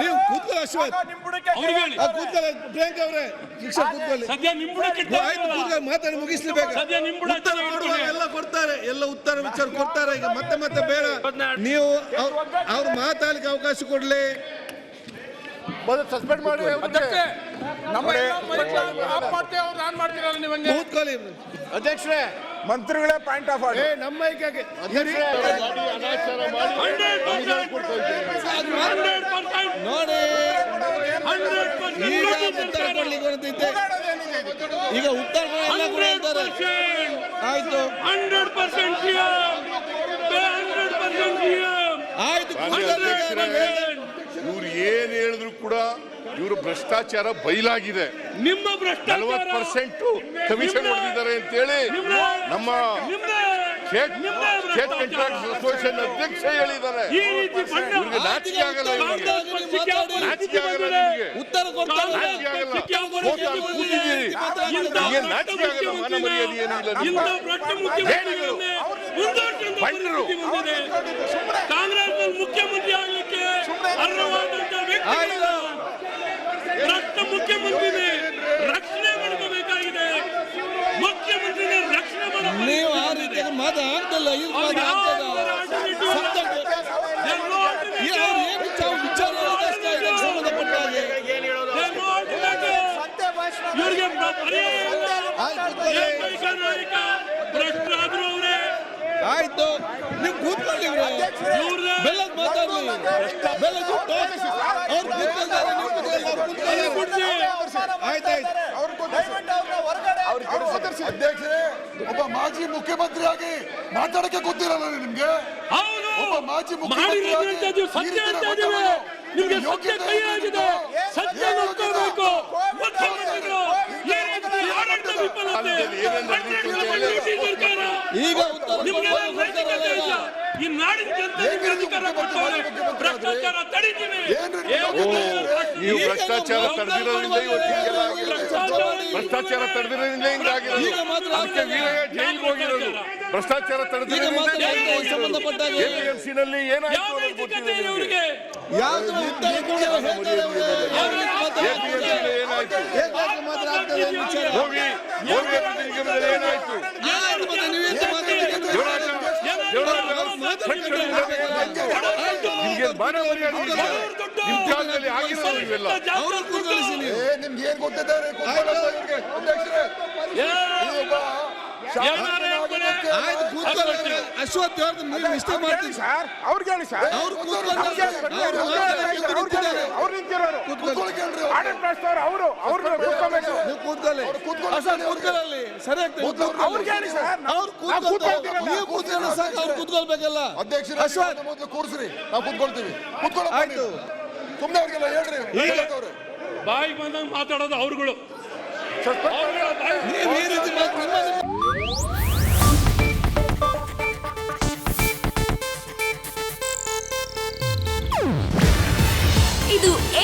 ನೀವು ಕೂತ್ಕೊಳ್ಳಿ ಅಶ್ವಥ್. ಅವ್ರಿಗೆ ಹೇಳಿ. ಆ, ಕೂತ್ಕೊಳ್ಳಿ. ಪ್ರಿಯಾಂಕ ಅವರೇ ಶಿಕ್ಷಕ ಕೂತ್ಕೊಳ್ಳಿ. ಆಯ್ತು ಕೂತ್ಕೊಳ್ಳಿ ಮಾತಾಡಿ ಮುಗಿಸ್ಲೇಬೇಕು. ಉತ್ತರ ಎಲ್ಲ ಕೊಡ್ತಾರೆ. ಎಲ್ಲ ಉತ್ತರ ವಿಚಾರ ಕೊಡ್ತಾರೆ. ಈಗ ಮತ್ತೆ ಮತ್ತೆ ಬೇಡ. ನೀವು ಅವ್ರ ಅವ್ರು ಮಾತಾಡ್ಲಿಕ್ಕೆ ಅವಕಾಶ ಕೊಡ್ಲಿ. ಸಸ್ಪೆಂಡ್ ಮಾಡಿ ಕೂತ್ಕೊಳ್ಳಿ. ಅಧ್ಯಕ್ಷರೇ ಮಂತ್ರಿಗಳೇ ಪಾಯಿಂಟ್ ಆಫ್ ಏ ಆರ್ಡರ್ ನಮ್ಮ ಈಗ ಉತ್ತರ ಆಯ್ತು. ಹಂಡ್ರೆಡ್ ಪರ್ಸೆಂಟ್ ಹಂಡ್ರೆಡ್ ಪರ್ಸೆಂಟ್ ಆಯ್ತು. ಇವ್ರು ಏನ್ ಹೇಳಿದ್ರು ಕೂಡ ಇವರು ಭ್ರಷ್ಟಾಚಾರ ಬಯಲಾಗಿದೆ ನಿಮ್ಮ ಭ್ರಷ್ಟಾಚಾರ ನಲವತ್ತು ಪರ್ಸೆಂಟ್ ಕಮಿಷನ್ ಹೊಡೆದಿದ್ದಾರೆ ಅಂತೇಳಿ ನಮ್ಮ ಸ್ಟೇಟ್ ಸ್ಟೇಟ್ ಕಾಂಟ್ರಾಕ್ಟ್ ಅಸೋಸಿಯೇಷನ್ ಅಧ್ಯಕ್ಷ ಹೇಳಿದ್ದಾರೆ. ನಾಚಿಕೆ ಆಗಲ್ಲ ನಾಚಿಕೆ ಉತ್ತರ ಕೊಡ್ತಾರೆ ನಾಚಿಕೆ ಆಗಲ್ಲ. ಕೂತಿದ್ದೀರಿ. ನಾಚಿಕೆ ಮಾನ ಮರ್ಯಾದೆ ನಿಮ್ಗೆ. ಬಂದ್ರು. ಕಾಂಗ್ರೆಸ್ ಮುಖ್ಯಮಂತ್ರಿ ಆಗಲಿಕ್ಕೆ ಅರ್ಹವಾದಂತ ವ್ಯಕ್ತಿಗಳನ್ನ ಬೆಲ್ಲದ್ ಮಾತಾಡ್ಲಿ. ಬೆಲ್ಲದ್ ಬಿಟ್ಟು ಅವ್ರು ಕೂತ್ಕೊಳ್ತಾರೆ ನೀವು ಕೂತ್ಕೊಳ್ಳಿ, ಅವ್ರು ಕೂತ್ಕೊಳ್ಳಿ. ಆಯ್ತಾಯ್ತು ಅಧ್ಯಕ್ಷರೇ ಒಬ್ಬ ಮಾಜಿ ಮುಖ್ಯಮಂತ್ರಿಯಾಗಿ ಮಾತಾಡಕ್ಕೆ ಗೊತ್ತಿರಲ್ಲ ನಿಮ್ಗೆ? ಹೌದು. ಒಬ್ಬ ಮಾಜಿ ಮುಖ್ಯಮಂತ್ರಿ ಅಂತ ನಿಮ್ಗೆ ಸತ್ಯ ಕೈ ಆಗಿದೆ ಸತ್ಯ ಈಗ ಈ ನಾಡಿನ ಜನತೆಗೆ ಅಧಿಕಾರ ಕೊಟ್ಟವ್ರೆ. ಭ್ರಷ್ಟಾಚಾರ ತಡಿತೀವಿ ನೀವು ಭ್ರಷ್ಟಾಚಾರ ತಡೆದಿರೋದ್ರಿಂದ ಇವತ್ತು. ಭ್ರಷ್ಟಾಚಾರ ತಡೆದಿರೋದ್ರಿಂದ ಹಿಂಗಾಗಿರೋದು ಈಗ ಮಾತ್ರ ಅದಕ್ಕೆ ವೀರಯ್ಯ ಜೈಲಿಗೆ ಹೋಗಿರೋದು. ಭ್ರಷ್ಟಾಚಾರ ಎಪಿಎಂಸಿನಲ್ಲಿ ತಡೆದಿರೋದ್ರಿಂದ ಮಾತ್ರ ಸಂಬಂಧಪಟ್ಟ ಹಾಗೆ ಎಪಿಎಂಸಿ ನಲ್ಲಿ ಏನಾಯ್ತು? ಏನಾಯ್ತು ನಿಮ್ಗೆ ಮಾನ ಮರ್ಯಾದೆ ಇದೆಯಾ? ನಿಮ್ ಕಾಲದಲ್ಲಿ ಆಗಿರೋದು ಇವೆಲ್ಲ ನಿಮ್ಗೆ ಏನ್ ಗೊತ್ತಿದ್ದಾರೆ? ಅಧ್ಯಕ್ಷರೇ. ಅಶ್ವಥ್ ಅವ್ರದ್ದು ನೀವು ಮಾಡ್ತೀರಿ. ಸರ್ ಅವ್ರಿಗೆ ಹೇಳಿ ಸರ್. ಅವ್ರು ಅವ್ರು ನಿಂತಿರೋರು. ಆಡಳಿತ ನಡೆಸ್ತವ್ರು ಕೂತ್ಕೋಬೇಕು ನೀವು ಕೂತ್ಕೊಳ್ಳಿ. ಅಶ್ವಥ್ ಅವ್ರಿಗೆ ಹೇಳಿ ಸರ್. ಅವ್ರು ಕೂತ್ಕೊಳ್ತಾರೆ. ಕೂತ್ಕೊಳ್ತೀರಲ್ಲ. ನೀವು ಕೂತ್ಕೊಳ್ಳಿ. ಸಾಕು ಅವ್ರು ಕೂತ್ಕೊಳ್ಬೇಕಲ್ಲ. ಅಧ್ಯಕ್ಷರೇ ಅಶ್ವಥ್. ನೀವು ಮೊದಲು ಕೂರ್ಸ್ರಿ. ನಾವು ಕೂತ್ಕೊಳ್ತೀವಿ. ಆಯ್ತು. ಸುಮ್ಮನೆ ಅವ್ರಿಗೆಲ್ಲ ಹೇಳ್ರಿ. ಬಾಯಿಗೆ ಬಂದಂಗೆ ಮಾತಾಡೋದು ಅವ್ರುಗಳು. ಬಾಯಿ ನೀವು ಈ ರೀತಿ ಮಾತು